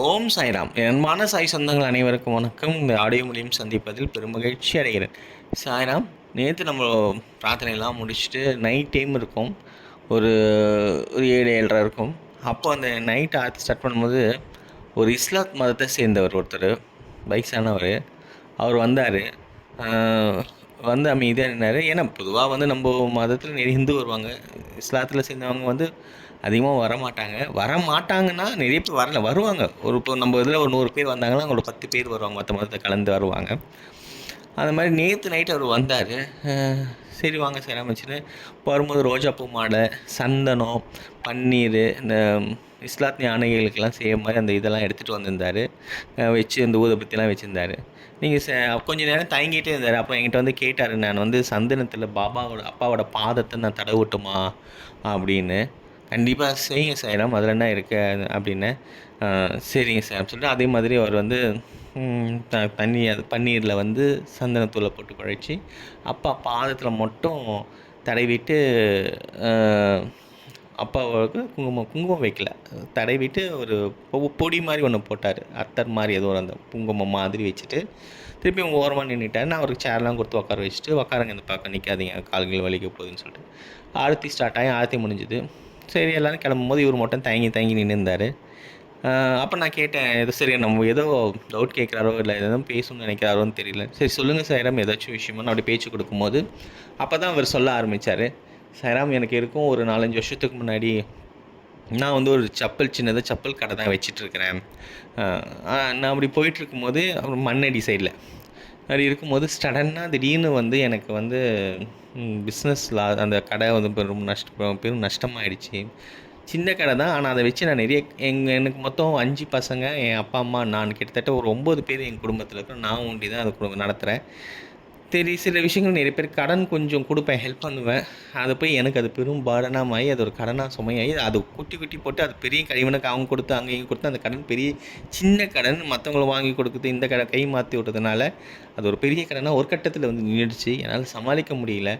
ஓம் சாய்ராம். என்மான சாய் சொந்தங்கள் அனைவருக்கும் வணக்கம். இந்த ஆடியோ மூலியம் சந்திப்பதில் பெரும் மகிழ்ச்சி அடைகிறேன். சாய்ராம் நேற்று நம்ம பிரார்த்தனையெல்லாம் முடிச்சுட்டு நைட் டைம் இருக்கும். ஒரு ஒரு ஏழு ஏழரை இருக்கும். அப்போ அந்த நைட் ஆர்த்தி ஸ்டார்ட் பண்ணும்போது ஒரு இஸ்லாத் மதத்தை சேர்ந்தவர் ஒருத்தர் வயசானவர். அவர் வந்தார். வந்து அமைதியாக நின்னார் ஏன்னா பொதுவாக வந்து நம்ம மதத்தில் நிறைய ஹிந்து வருவாங்க. இஸ்லாத்தில் சேர்ந்தவங்க வந்து அதிகமாக வர மாட்டாங்க வர மாட்டாங்கன்னா நிறைய பேர் வரல. வருவாங்க. ஒரு இப்போ நம்ம இதில் ஒரு நூறு பேர் வந்தாங்கன்னா அவங்களோட ஒரு பத்து பேர் வருவாங்க. மற்ற மதத்தை கலந்து வருவாங்க. அந்த மாதிரி நேற்று நைட்டு அவர் வந்தார். சரி வாங்க சார் அமைச்சுன்னு வரும்போது ரோஜாப்பூ மாலை சந்தனம் பன்னீர் இந்த இஸ்லாத் யானைகளுக்கெல்லாம் செய்ய மாதிரி அந்த இதெல்லாம் எடுத்துகிட்டு வந்திருந்தார். வச்சு இந்த ஊதபத்திலாம் வச்சுருந்தாரு. நீங்கள் ச கொஞ்ச நேரம் தயங்கிட்டே இருந்தார். அப்புறம் என்கிட்ட வந்து கேட்டார் நான் வந்து சந்தனத்தில் பாபாவோட அப்பாவோட பாதத்தை நான் தடவட்டுமா? அப்படின்னு. கண்டிப்பாக செய்யுங்க சார். அதில் என்ன இருக்கு? அப்படின்னு. சரிங்க சார். அப்படின்னு சொல்லிட்டு அதே மாதிரி அவர் வந்து த தண்ணி அது பன்னீரில் வந்து சந்தனத்தூளை போட்டு குழைச்சி அப்பா பாதத்தில் மட்டும் தடவிட்டு அப்பாவுக்கு குங்குமம் குங்குமம் வைக்கல. தடவிட்டு ஒரு பொ- பொடி மாதிரி ஒன்று போட்டார். அத்தர் மாதிரி ஏதோ ஒரு அந்த குங்குமம் மாதிரி வச்சுட்டு திருப்பி அவங்க ஓரமாக நின்றுட்டார் நான் அவருக்கு சேர்லாம் கொடுத்து உட்கார வச்சுட்டு உட்காருங்க இந்த பக்கம் நிற்காதீங்க கால்கள் வலிக்க போகுதுன்னு சொல்லிட்டு. ஆரத்தி ஸ்டார்ட் ஆகி ஆரத்தி முடிஞ்சுது. சரி எல்லோரும் கிளம்பும்போது இவர் மட்டும் தயங்கி தயங்கி நின்று இருந்தார் அப்போ நான் கேட்டேன் ஏதோ சரி நம்ம ஏதோ டவுட் கேட்குறாரோ இல்லை எதுவும் பேசணும்னு நினைக்கிறாரோன்னு தெரியல. சரி சொல்லுங்கள் சார் ஏதாச்சும் விஷயமா நான் அப்படி பேச்சு கொடுக்கும்போது அப்போ தான் அவர் சொல்ல ஆரம்பித்தார் சைராம் எனக்கு இருக்கும் ஒரு நாலஞ்சு வருஷத்துக்கு முன்னாடி நான் வந்து ஒரு செப்பல் சின்னதாக செப்பல் கடை தான் வச்சிட்ருக்கிறேன். நான் அப்படி போயிட்டுருக்கும்போது அப்புறம் மண்ணடி சைடில். அப்படி இருக்கும்போது சடனாக திடீர்னு வந்து எனக்கு வந்து பிஸ்னஸ் லா அந்த கடை வந்து பெரும் நஷ்டம் பெரும் நஷ்டமாயிடுச்சு. சின்ன கடை தான் ஆனால் அதை வச்சு நான் நிறைய எங்கள் எனக்கு மொத்தம் அஞ்சு பசங்க என் அப்பா அம்மா நான் கிட்டத்தட்ட ஒரு ஒம்பது பேர் என் குடும்பத்தில் இருக்கிறோம் நான் ஒண்டி தான் அதை குடும்பம் நடத்துகிறேன் சரி சில விஷயங்கள் நிறைய பேர் கடன் கொஞ்சம் கொடுப்பேன் ஹெல்ப் பண்ணுவேன். அதை போய் எனக்கு அது பெரும் பாடனாக மாறி அது ஒரு கடனாக சுமையாகி அது குட்டி குட்டி போட்டு அது பெரிய கழிவனுக்கு அவங்க கொடுத்து அங்கே இங்கே கொடுத்து அந்த கடன் பெரிய சின்ன கடன் மற்றவங்கள வாங்கி கொடுக்குது இந்த கடன் கை மாற்றி விட்டதுனால அது ஒரு பெரிய கடனாக ஒரு கட்டத்தில் வந்து நின்றுடுச்சு என்னால் சமாளிக்க முடியல.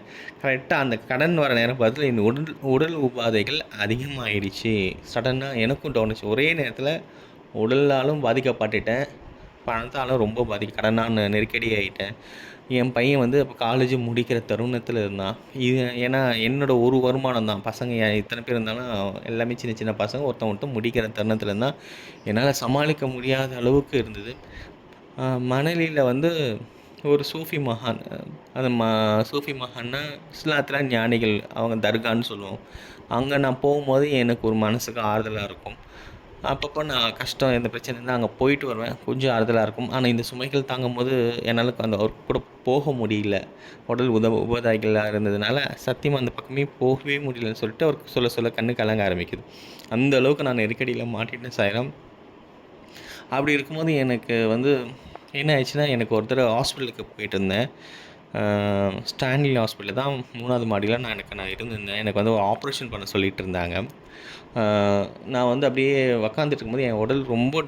கரெக்டாக அந்த கடன் வர நேரம் பார்த்து என் உடல் உடல் உபாதைகள் அதிகமாகிடுச்சு சடனாக எனக்கும் தோணுச்சு. ஒரே நேரத்தில் உடலாலும் பாதிக்கப்பட்டுட்டேன். பணத்தாலும் ரொம்ப பாதிக்க கடனான நெருக்கடி ஆகிட்டேன் என் பையன் வந்து இப்போ காலேஜ் முடிக்கிற தருணத்தில் இருந்தான் இது ஏன்னா என்னோடய ஒரு வருமானம் தான். பசங்க இத்தனை பேர் இருந்தாலும் எல்லாமே சின்ன சின்ன பசங்க ஒருத்தன் ஒருத்தன் முடிக்கிற தருணத்தில் இருந்தால் என்னால் சமாளிக்க முடியாத அளவுக்கு இருந்தது. மணலியில் வந்து ஒரு சூஃபி மகான் அந்த ம சூஃபி மகான்னா இஸ்லாத்தில் ஞானிகள் அவங்க தர்கான்னு சொல்லுவோம். அங்கே நான் போகும்போது எனக்கு ஒரு மனசுக்கு ஆறுதலாக இருக்கும். அப்பப்போ நான் கஷ்டம் எந்த பிரச்சனை இருந்தால் அங்கே போயிட்டு வருவேன். கொஞ்சம் ஆறுதலாக இருக்கும். ஆனால் இந்த சுமைகள் தாங்கும் போது என்னால் அந்த ஒர்க் கூட போக முடியல. உடல் உத உபதாய்களாக இருந்ததுனால சத்தியமாக அந்த பக்கமே போகவே முடியலன்னு சொல்லிட்டு அவருக்கு சொல்ல சொல்ல கண்ணு கலங்க ஆரம்பிக்குது. அந்த அளவுக்கு நான் நெருக்கடியில் மாட்டிட்டேன் சாயிரம். அப்படி இருக்கும்போது எனக்கு வந்து என்ன ஆயிடுச்சுன்னா எனக்கு ஒரு தடவை ஹாஸ்பிட்டலுக்கு போயிட்டு இருந்தேன். ஸ்டான்லி ஹாஸ்பிட்டல் தான் மூணாவது மாடியில் நான் எனக்கு நான் இருந்திருந்தேன். எனக்கு வந்து ஒரு ஆப்ரேஷன் பண்ண சொல்லிட்டு இருந்தாங்க. நான் வந்து அப்படியே உக்காந்துட்டு இருக்கும்போது என் உடல் ரொம்ப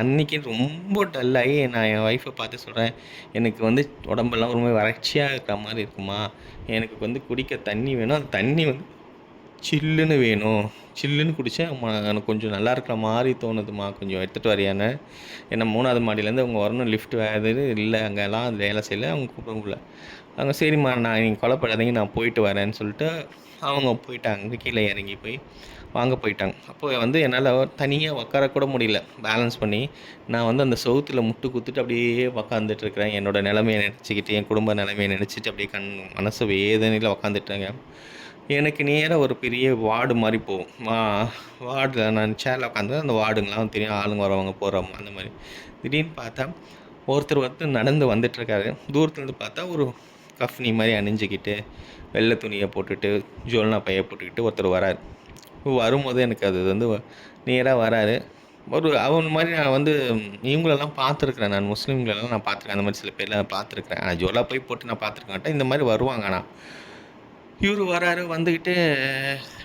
அன்னைக்கு ரொம்ப டல்லாகி நான் என் ஒய்ஃபை பார்த்து சொல்கிறேன் எனக்கு வந்து உடம்பெல்லாம் ரொம்ப வறட்சியாக இருக்கிற மாதிரி இருக்குமா? எனக்கு வந்து குடிக்க தண்ணி வேணும். அந்த தண்ணி வந்து சில்லுன்னு வேணும். சில்லுன்னு குடித்தா எனக்கு கொஞ்சம் நல்லா இருக்கிற மாதிரி தோணுதுமா கொஞ்சம் எடுத்துகிட்டு வரையானே ஏன்னா மூணாவது மாடியிலேருந்து அவங்க வரணும் லிஃப்ட் வேறு இல்லை அங்கெல்லாம் அது வேலை செய்யல அவங்க கூப்பிடக்குள்ள அவங்க சரிம்மா நான் நீங்கள் கொலைப்படாதீங்க நான் போயிட்டு வரேன்னு சொல்லிட்டு அவங்க போயிட்டாங்க. கீழே இறங்கி போய் வாங்க போயிட்டாங்க. அப்போ வந்து என்னால் தனியாக உட்கார கூட முடியல. பேலன்ஸ் பண்ணி நான் வந்து அந்த சவுத்தில் முட்டு குத்துட்டு அப்படியே உக்காந்துட்டு இருக்கிறேன். என்னோட நிலைமையை நினச்சிக்கிட்டு என் குடும்ப நிலைமையை நினச்சிட்டு அப்படியே கண் மனசு வேதனையில் உக்காந்துட்டாங்க எனக்கு நேராக ஒரு பெரிய வார்டு மாதிரி போகும். வார்டில் நான் சேரில் உட்காந்து அந்த வார்டுங்களாம் தெரியும். ஆளுங்க வரவங்க போகிறவங்க அந்த மாதிரி. திடீர்னு பார்த்தா ஒருத்தர் வந்து நடந்து வந்துட்டுருக்காரு. தூரத்துலேருந்து பார்த்தா ஒரு கஃப்னி மாதிரி அணிஞ்சிக்கிட்டு வெள்ளை துணியை போட்டுட்டு ஜோல்னா பையை போட்டுக்கிட்டு ஒருத்தர் வராரு. வரும்போது எனக்கு அது வந்து நேராக வராரு. ஒரு அவன் மாதிரி நான் வந்து இவங்களெல்லாம் பார்த்துருக்குறேன். நான் முஸ்லீம்களெல்லாம் நான் பார்த்துருக்கேன். அந்த மாதிரி சில பேர்லாம் பார்த்துருக்குறேன். ஆனால் ஜோலா போய் போட்டு நான் பார்த்துருக்க மாட்டேன் இந்த மாதிரி வருவாங்க ஆனால் இவர் வராரு வந்துக்கிட்டு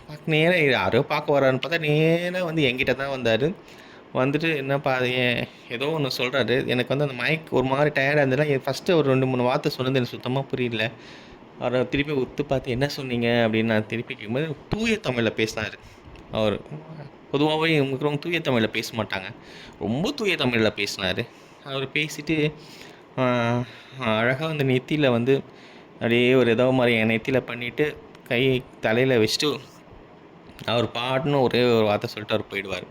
பார்க்க நேராக யாரோ பார்க்க வராருன்னு பார்த்தா நேராக வந்து என்கிட்ட தான் வந்தார். வந்துட்டு என்னப்பா அது ஏன் ஏதோ ஒன்று சொல்கிறாரு எனக்கு வந்து அந்த மைக் ஒரு மாதிரி டயர்டாக இருந்ததுனா ஃபஸ்ட்டு ஒரு ரெண்டு மூணு வார்த்தை சொன்னது எனக்கு சுத்தமாக புரியல. அவரை திருப்பி உத்து பார்த்து என்ன சொன்னீங்க? அப்படின்னு நான் திருப்பி கேட்கும்போது தூய தமிழில் பேசினார். அவர் பொதுவாகவே இவங்க தூய தமிழில் பேச மாட்டாங்க. ரொம்ப தூய தமிழில் பேசினார். அவர் பேசிட்டு அழகாக அந்த நெத்தியில் வந்து அப்படியே ஒரு ஏதோ மாதிரி என் நெத்தியில் பண்ணிவிட்டு கை தலையில் வச்சுட்டு அவர் பாட்டுன்னு ஒரே ஒரு வார்த்தை சொல்லிட்டு அவர் போயிடுவார்.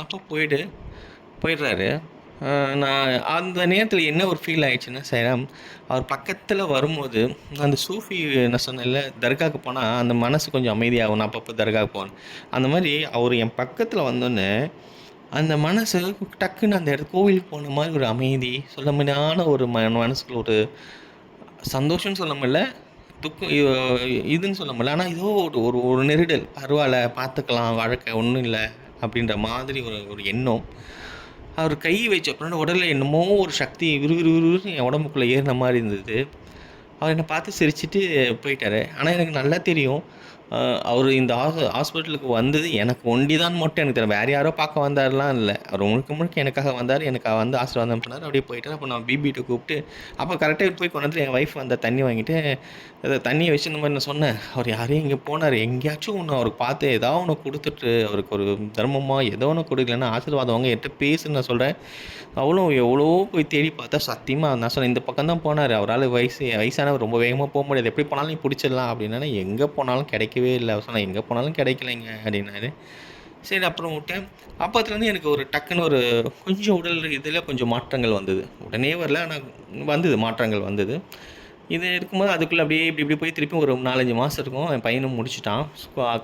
அப்போ போயிடு போயிடுறாரு. நான் அந்த நேரத்தில் என்ன ஒரு ஃபீல் ஆயிடுச்சுன்னா சைராம் அவர் பக்கத்தில் வரும்போது அந்த சூஃபி நான் சொன்னேன்ல தர்காவுக்கு போனால் அந்த மனசு கொஞ்சம் அமைதியாகும். நான் அப்பப்போ தர்காவுக்கு போனேன் அந்த மாதிரி அவர் என் பக்கத்தில் வந்தோன்னே அந்த மனசு டக்குன்னு அந்த இடத்து கோவிலுக்கு போன மாதிரி ஒரு அமைதி சொல்ல முடியாத ஒரு ம மனசுக்குள்ள ஒரு சந்தோஷம்னு சொல்ல முடியல துக்கம் இதுன்னு சொல்ல முடியல. ஆனால் ஏதோ ஒரு ஒரு ஒரு நெருடல். பரவாயில்ல பார்த்துக்கலாம் வழக்கை ஒன்றும் இல்லை அப்படின்ற மாதிரி ஒரு ஒரு எண்ணம். அவர் கை வச்ச அப்புறம் உடலில் என்னமோ ஒரு சக்தி விறுவிறுவிறுன்னு என் உடம்புக்குள்ளே ஏறின மாதிரி இருந்தது. அவர் என்னை பார்த்து சிரிச்சிட்டு போயிட்டார். ஆனால் எனக்கு நல்லா தெரியும் அவர் இந்த ஹாஸ் ஹாஸ்பிட்டலுக்கு வந்தது எனக்கு ஒண்டி தான் மட்டும். எனக்கு தெரியும் வேறு யாரோ பார்க்க வந்தாருலாம் இல்லை. அவர் முழுக்க முழுக்க எனக்காக வந்தார். எனக்கு வந்து ஆசீர்வாதம் பண்ணார். அப்படியே போயிட்டார். அப்போ நான் பிபிட்டு கூப்பிட்டு அப்போ கரெக்டாக போய் கொண்டு என் ஒய்ஃப் வந்த தண்ணி வாங்கிட்டு அதை தண்ணியை வச்சு இந்த மாதிரி நான் சொன்னேன். அவர் யாரையும் இங்கே போனார். எங்கேயாச்சும் ஒன்று அவருக்கு பார்த்து ஏதாவது ஒன்று கொடுத்துட்டு அவருக்கு ஒரு தர்மமாக ஏதோ ஒன்று கொடுக்கலன்னா ஆசீர்வாதம் வாங்க என்கிட்ட பேசுன்னு நான் சொல்கிறேன் அவ்வளோ எவ்வளோ போய் தேடி பார்த்தா சத்தியமாக நான் சொன்னேன் இந்த பக்கம் தான் போனார். அவரால் வயசு வயசானவர் ரொம்ப வேகமாக போக முடியாது. எப்படி போனாலும் பிடிச்சிடலாம். அப்படின்னா எங்கே போனாலும் கிடைக்கும் கிடைக்கவே இல்லை. அவர் எங்கே போனாலும் கிடைக்கலைங்க அப்படின்னாரு. சரி அப்புறம் விட்டேன். அப்போத்துலேருந்து எனக்கு ஒரு டக்குன்னு ஒரு கொஞ்சம் உடல் இதில் கொஞ்சம் மாற்றங்கள் வந்தது. உடனே வரல ஆனால் வந்தது மாற்றங்கள் வந்தது. இது இருக்கும்போது அதுக்குள்ளே அப்படியே இப்படி இப்படி போய் திருப்பி ஒரு நாலஞ்சு மாதம் இருக்கும். என் பையனும் முடிச்சிட்டான்.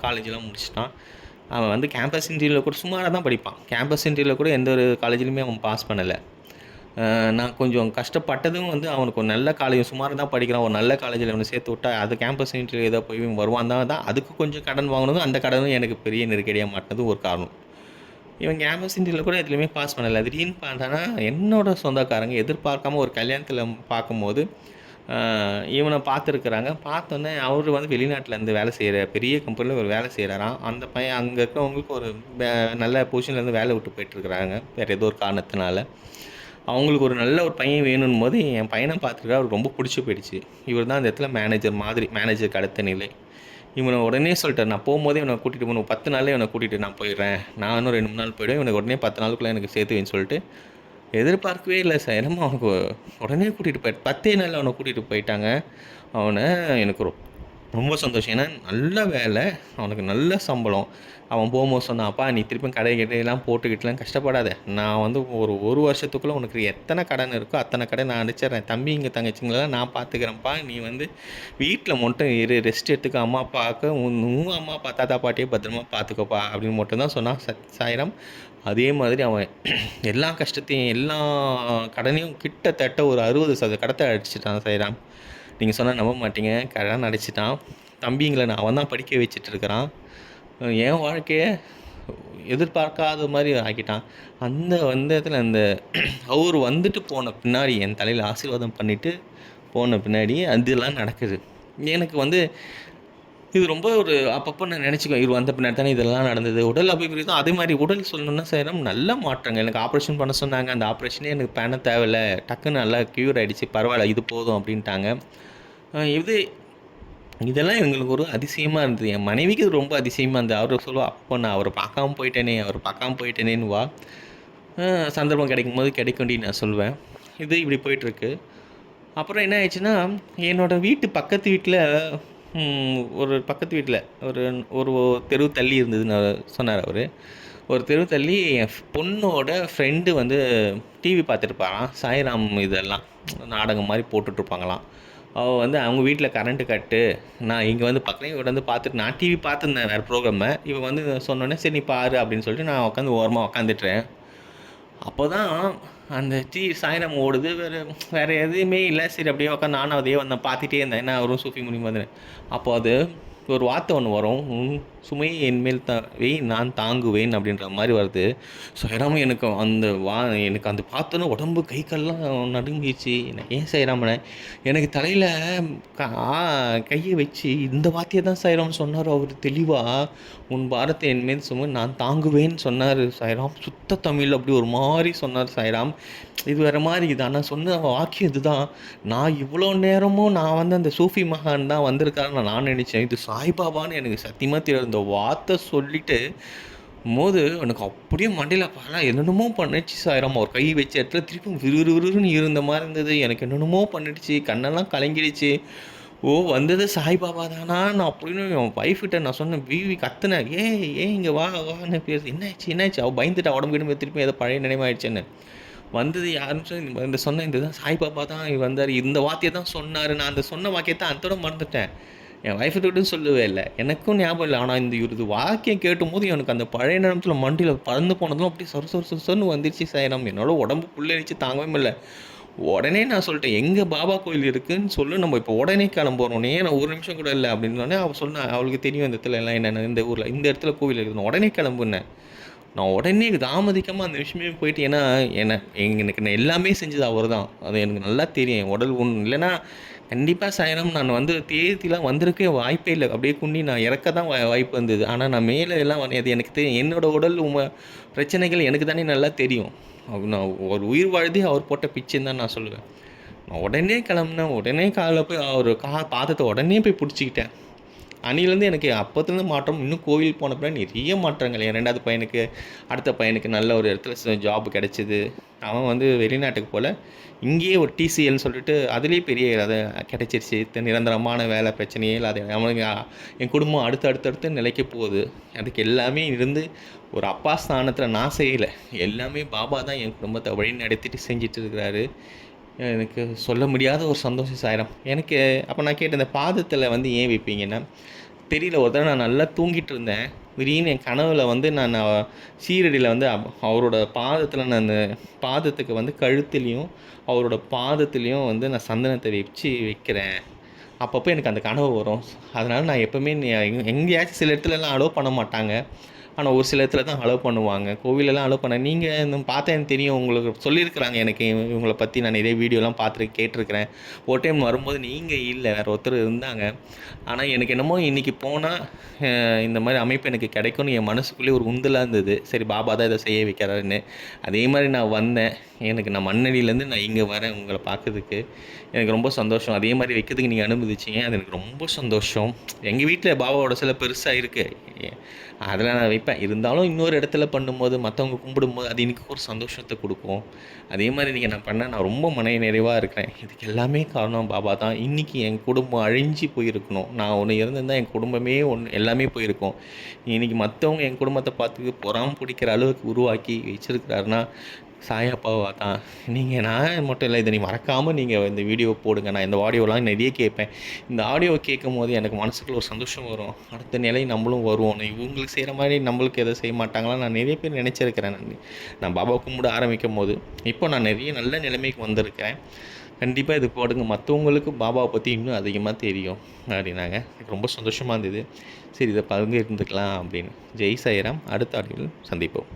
காலேஜெலாம் முடிச்சிட்டான். அவன் வந்து கேம்பஸ் இன்டர்வியூவில் கூட சுமாராக தான் படிப்பான். கேம்பஸ் இன்டர்வியூவில் கூட எந்த ஒரு காலேஜ்லையுமே அவன் பாஸ் பண்ணலை. நான் கொஞ்சம் கஷ்டப்பட்டதும் வந்து அவனுக்கு ஒரு நல்ல காலேஜ் சுமார் தான் படிக்கிறான் ஒரு நல்ல காலேஜில் அவனை சேர்த்து விட்டா அது கேம்பஸ் இன்டர்வியூ ஏதோ போய் வருவான் தான் தான். அதுக்கு கொஞ்சம் கடன் வாங்கினதும் அந்த கடனும் எனக்கு பெரிய நெருக்கடியாக மாட்டினதும் ஒரு காரணம். இவன் கேம்பஸ் இன்டர்வியூவில் கூட எதுலையுமே பாஸ் பண்ணலை. திடீர்னு பார்த்தானா என்னோட சொந்தக்காரங்க எதிர்பார்க்காம ஒரு கல்யாணத்தில் பார்க்கும்போது இவனை பார்த்துருக்குறாங்க. பார்த்தோன்னே அவர் வந்து வெளிநாட்டில் இருந்து வேலை செய்கிற பெரிய கம்பெனியில் ஒரு வேலை செய்கிறாராம் அந்த பையன் அங்கே இருக்கிறவங்களுக்கு ஒரு நல்ல பொசிஷன்லேருந்து வேலை விட்டு போயிட்டுருக்குறாங்க வேறு ஏதோ ஒரு காரணத்தினால. அவங்களுக்கு ஒரு நல்ல ஒரு பையன் வேணும் போது என் பையனை பார்த்துருக்கா அவருக்கு ரொம்ப பிடிச்சி போயிடுச்சு. இவர் தான் அந்த இடத்துல மேனேஜர் மாதிரி மேனேஜருக்கு அடுத்த நிலை. இவனை உடனே சொல்லிட்டேன் நான் போகும்போதே இவனை கூட்டிகிட்டு போகணும் பத்து நாளே இவனை கூட்டிகிட்டு நான் போயிடுறேன். நான் இன்னும் ரெண்டு மூணு நாள் போயிடுவேன். இவனுக்கு உடனே பத்து நாளுக்குள்ளே எனக்கு சேர்த்து வைன்னு சொல்லிட்டு எதிர்பார்க்கவே இல்லை சார். என்னமோ அவனுக்கு உடனே கூட்டிகிட்டு போயிட்டு பத்தே நாளில் அவனை கூட்டிகிட்டு போயிட்டாங்க. அவனை எனக்கு ரொம்ப சந்தோஷம். ஏன்னா நல்ல வேலை அவனுக்கு நல்ல சம்பளம். அவன் போகும்போது சொன்னான் அப்பா நீ திருப்பி கடை கடையெல்லாம் போட்டுக்கிட்டுலாம் கஷ்டப்படாத. நான் வந்து ஒரு ஒரு வருஷத்துக்குள்ளே உனக்கு எத்தனை கடன் இருக்கோ அத்தனை கடை நான் அடிச்சிடுறேன் தம்பி இங்கே தங்கச்சிங்களெல்லாம் நான் பார்த்துக்கிறேன்ப்பா. நீ வந்து வீட்டில் மட்டும் இரு ரெஸ்ட் எடுத்துக்க. அம்மா அப்பாவுக்கு உன் உன் அம்மா அப்பா தாத்தா பாட்டியை பத்திரமா பார்த்துக்கோப்பா. அப்படின்னு மட்டும் தான் சொன்னான் சத் சாயிரம். அதே மாதிரி அவன் எல்லா கஷ்டத்தையும் எல்லா கடனையும் கிட்டத்தட்ட ஒரு அறுபது சதவீத கடத்தை அடிச்சிட்டான் சாயிராம். நீங்கள் சொன்னால் நம்ப மாட்டீங்க. கடன் அடிச்சிட்டான் தம்பிங்களை நான் அவன் தான் படிக்க வச்சுட்டு இருக்கிறான். என் வாழ்க்கையை எதிர்பார்க்காத மாதிரி ஆக்கிட்டான். அந்த வந்த இடத்துல அந்த அவர் வந்துட்டு போன பின்னாடி என் தலையில் ஆசீர்வாதம் பண்ணிவிட்டு போன பின்னாடி அதெல்லாம் நடக்குது. எனக்கு வந்து இது ரொம்ப ஒரு அப்பப்போ நான் நினச்சிக்குவேன். இவர் வந்த பின்னாடி தானே இதெல்லாம் நடந்தது. உடல் அபிவிருத்தம் அதே மாதிரி உடல் சொல்லணும்னா சேரம் நல்ல மாற்றங்கள். எனக்கு ஆப்ரேஷன் பண்ண சொன்னாங்க. அந்த ஆப்ரேஷனே எனக்கு பேன தேவையில்ல. டக்குன்னு நல்லா க்யூர் ஆகிடுச்சு பரவாயில்ல இது போதும் அப்படின்ட்டாங்க. இது இதெல்லாம் எங்களுக்கு ஒரு அதிசயமாக இருந்தது. என் மனைவிக்கு இது ரொம்ப அதிசயமாக இருந்தது. அவர் சொல்லுவா அப்போ நான் அவரை பார்க்காம போயிட்டேனே அவர் பார்க்காம போயிட்டேனேன்னு வா. சந்தர்ப்பம் கிடைக்கும் போது கிடைக்கும்டி நான் சொல்வேன். இது இப்படி போயிட்டுருக்கு. அப்புறம் என்ன ஆயிடுச்சுன்னா என்னோடய வீட்டு பக்கத்து வீட்டில் ஒரு பக்கத்து வீட்டில் ஒரு ஒரு தெரு தள்ளி இருந்ததுன்னு சொன்னார் அவர். ஒரு தெரு தள்ளி என் பொண்ணோட ஃப்ரெண்டு வந்து டிவி பார்த்துருப்பாராம் சாய்ராம் இதெல்லாம் நாடகம் மாதிரி போட்டுட்ருப்பாங்களாம் அவள் வந்து அவங்க வீட்டில் கரண்ட்டு கட்டு நான் இங்கே வந்து பக்கத்துல இவட வந்து பார்த்துட்டு நான் டிவி பார்த்துருந்தேன் வேறு ப்ரோக்ராமை இவன் வந்து சொன்னோன்னே சரி நீ பாரு அப்படின்னு சொல்லிட்டு நான் உட்காந்து ஓரமாக உட்காந்துட்டுறேன் அப்போ தான் அந்த டீ சாயனம் ஓடுது வேறு வேறு எதுவுமே இல்லை. சரி அப்படியே உட்காந்து நானும் அதையே வந்தேன் பார்த்துட்டே இருந்தேன். ஏன்னா அவரும் சூஃபி முடியும் வந்தேன் அப்போ அது ஒரு வார்த்தை ஒன்று வரும். உன் சுமையை என்மேல் த வை நான் தாங்குவேன் அப்படின்ற மாதிரி வருது. சைராம எனக்கு அந்த வா எனக்கு அந்த பார்த்தோன்னே உடம்பு கை கால்லாம் நடுங்கிச்சு ஏன் சைராமனை எனக்கு தலையில் கையை வச்சு இந்த வார்த்தையை தான் சைராம் சொன்னார் அவர் தெளிவாக உன் பாரத்தை என்மேல் சுமை நான் தாங்குவேன்னு சொன்னார் சைராம் சுத்த தமிழ் அப்படி ஒரு மாதிரி சொன்னார் சைராம் இது வேறு மாதிரி இது. ஆனால் சொன்ன வாக்கியம் இதுதான். நான் இவ்வளோ நேரமும் நான் வந்து அந்த சூஃபி மகான் தான் வந்திருக்காருன்னு நான் நினச்சேன். இது சாய்பாபான்னு எனக்கு சத்தியமாக தெரியாது. இந்த வார்த்தை சொல்லிவிட்டு போது எனக்கு அப்படியே மண்டையில் பல என்னென்னமோ பண்ணிடுச்சு சாயிரம். ஒரு கை வச்ச இடத்துல திருப்பி விறுவிறுன்னு இருந்த மாதிரி இருந்தது. எனக்கு என்னென்னமோ பண்ணிடுச்சு. கண்ணெல்லாம் கலங்கிடுச்சு. ஓ வந்தது சாய்பாபா தானா? நான் அப்படின்னு என் ஒய்ஃப்கிட்ட நான் சொன்னேன் விவி கத்துனேன் ஏ ஏ இங்கே வா வான்னு பேசு என்னாச்சு என்னாச்சு? அவள் பயந்துட்டா உடம்பு கிடம்பு திருப்பி ஏதோ பழைய நினைவாயிடுச்சுன்னு வந்தது யாருன்னு சொல்லி இந்த- சொன்ன இந்த தான் சாய்பாபா தான் வந்தார். இந்த வார்த்தையை தான் சொன்னார். நான் அந்த சொன்ன வாக்கியத்தை அந்தோட மறந்துட்டேன். என் ஒய்ஃப்கிட்ட சொல்லவே இல்லை. எனக்கும் ஞாபகம் இல்லை. ஆனால் இந்த இவரது வாக்கியம் கேட்டும்போது எனக்கு அந்த பழைய நேரத்தில் மண்டியில் பறந்து போனதும் அப்படியே சொர சொர சொன்னு வந்துருச்சு சாயிரம் என்னோட உடம்பு புள்ளரிச்சு தாங்கவே முடியல உடனே நான் சொல்லிட்டேன் எங்கே பாபா கோயில் இருக்குன்னு சொல்லு. நம்ம இப்போ உடனே கிளம்புறோம். நான் ஒரு நிமிஷம் கூட இல்லை? அப்படின்னு அவள் சொன்னா அவளுக்கு தெரியும் இந்த இடத்துல எல்லாம் என்னென்ன இந்த ஊரில் இந்த இடத்துல கோவில் இருக்குது. உடனே கிளம்புனேன். நான் உடனே தாமதிக்காமல் அந்த விஷயமே போயிட்டு ஏன்னா என்ன எனக்கு நான் எல்லாமே செஞ்சது அவர் தான் அது எனக்கு நல்லா தெரியும். என் உடல் ஒன்று இல்லைன்னா கண்டிப்பாக சாயனம் நான் வந்து தேதிலாம் வந்திருக்கே வாய்ப்பே இல்லை. அப்படியே குண்டி நான் இறக்க தான் வாய்ப்பு வந்தது. ஆனால் நான் மேலே எல்லாம் வரையாது அது எனக்கு தெரியும். என்னோட உடல் உம பிரச்சனைகள் எனக்கு தானே நல்லா தெரியும். நான் ஒரு உயிர் வாழ்தே அவர் போட்ட பிச்சைன்னு தான் நான் சொல்லுவேன். நான் உடனே கிளம்புனேன். உடனே காலைல போய் அவர் கா பாதத்தை உடனே போய் பிடிச்சிக்கிட்டேன். அணிலேருந்து எனக்கு அப்போத்துலேருந்து மாற்றம் இன்னும் கோவில் போன பிறகு நிறைய மாற்றங்கள். என் ரெண்டாவது பையனுக்கு அடுத்த பையனுக்கு நல்ல ஒரு இடத்துல ஜாப் கிடச்சிது. அவன் வந்து வெளிநாட்டுக்கு போல் இங்கேயே ஒரு டிசிஎல்னு சொல்லிட்டு அதுலேயே பெரிய அதை கிடச்சிருச்சு. நிரந்தரமான வேலை பிரச்சனையே இல்லாத அவனுக்கு என் குடும்பம் அடுத்து அடுத்தடுத்து நிலைக்க போகுது. அதுக்கு எல்லாமே இருந்து ஒரு அப்பா ஸ்தானத்தில் நான் செய்யலை. எல்லாமே பாபா தான் என் குடும்பத்தை வழி நடத்திட்டு செஞ்சிட்டு இருக்கிறாரு. எனக்கு சொல்ல முடியாத ஒரு சந்தோஷம் சாயிரம். எனக்கு அப்போ நான் கேட்டேன் இந்த பாதத்தில் வந்து ஏன் வைப்பீங்கன்னா தெரியல ஒரு தடவை நான் நல்லா தூங்கிட்டு இருந்தேன். திடீர்னு என் கனவில் வந்து நான் சீரடியில் வந்து அவரோட பாதத்தில் நான் அந்த பாதத்துக்கு வந்து கழுத்துலேயும் அவரோட பாதத்துலேயும் வந்து நான் சந்தனத்தை வச்சு வைக்கிறேன். அப்பப்போ எனக்கு அந்த கனவு வரும். அதனால் நான் எப்போவுமே எங்கேயாச்சும் சில இடத்துலலாம் அலோவ் பண்ண மாட்டாங்க. ஆனால் ஒரு சில இடத்துல தான் அலோவ் பண்ணுவாங்க. கோவிலெல்லாம் அலோவ் பண்ண நீங்கள் இந்த பார்த்தா எனக்கு தெரியும் உங்களுக்கு சொல்லியிருக்கிறாங்க எனக்கு இவ- இவங்கள பற்றி நான் நிறைய வீடியோலாம் பார்த்துருக்கேன் கேட்டிருக்கிறேன். ஒரு டைம் வரும்போது நீங்கள் இல்லை வேறு ஒருத்தர் இருந்தாங்க. ஆனால் எனக்கு என்னமோ இன்றைக்கி போனால் இந்த மாதிரி அமைப்பு எனக்கு கிடைக்கும்னு என் மனசுக்குள்ளேயே ஒரு உந்தலாக இருந்தது. சரி பாபா தான் இதை செய்ய வைக்கிறாருன்னு. அதே மாதிரி நான் வந்தேன். எனக்கு நான் மண்ணடியிலேருந்து நான் இங்கே வரேன் உங்களை பார்க்கறதுக்கு. எனக்கு ரொம்ப சந்தோஷம். அதே மாதிரி வைக்கிறதுக்கு நீங்கள் அனுமதிச்சிங்க. அது எனக்கு ரொம்ப சந்தோஷம். எங்கள் வீட்டில் பாபாவோட சில பெருசாக இருக்குது அதில் நான் நினைப்பேன் இருந்தாலும் இன்னொரு இடத்துல பண்ணும்போது மற்றவங்க கும்பிடும்போது அது எனக்கு ஒரு சந்தோஷத்தை கொடுக்கும். அதே மாதிரி நீங்கள் நான் பண்ண நான் ரொம்ப மன நிறைவாக இருக்கிறேன். இதுக்கு எல்லாமே காரணம் பாபா தான். இன்றைக்கி என் குடும்பம் அழிஞ்சு போயிருக்கணும். நான் ஒன்று இருந்திருந்தால் என் குடும்பமே ஒன்று எல்லாமே போயிருக்கும். இன்றைக்கி மற்றவங்க என் குடும்பத்தை பார்த்து பொறாம பிடிக்கிற அளவுக்கு உருவாக்கி வச்சிருக்கிறாருன்னா சாயப்பாவா தான் நீங்கள் நான் மட்டும் இல்லை இதை நீ மறக்காமல் நீங்கள் இந்த வீடியோ போடுங்க. நான் இந்த ஆடியோலாம் நிறைய கேட்பேன். இந்த ஆடியோ கேட்கும் போது எனக்கு மனசுக்குள்ள ஒரு சந்தோஷம் வரும். அடுத்த நிலை நம்மளும் வருவோம். இவங்களுக்கு செய்கிற மாதிரி நம்மளுக்கு எதை செய்ய மாட்டாங்களா? நான் நிறைய பேர் நினச்சிருக்கிறேன். நான் நான் பாபா கும்பிட ஆரம்பிக்கும் போது இப்போ நான் நிறைய நல்ல நிலைமைக்கு வந்திருக்கிறேன். கண்டிப்பாக இது போடுங்க. மற்றவங்களுக்கு பாபாவை பற்றி இன்னும் அதிகமாக தெரியும். அப்படின்னாங்க. எனக்கு ரொம்ப சந்தோஷமாக இருந்தது. சரி இதை பகிர்ந்துக்கலாம் அப்படின்னு. ஜெய் சாய்ராம் அடுத்த ஆடியோவில் சந்திப்போம்.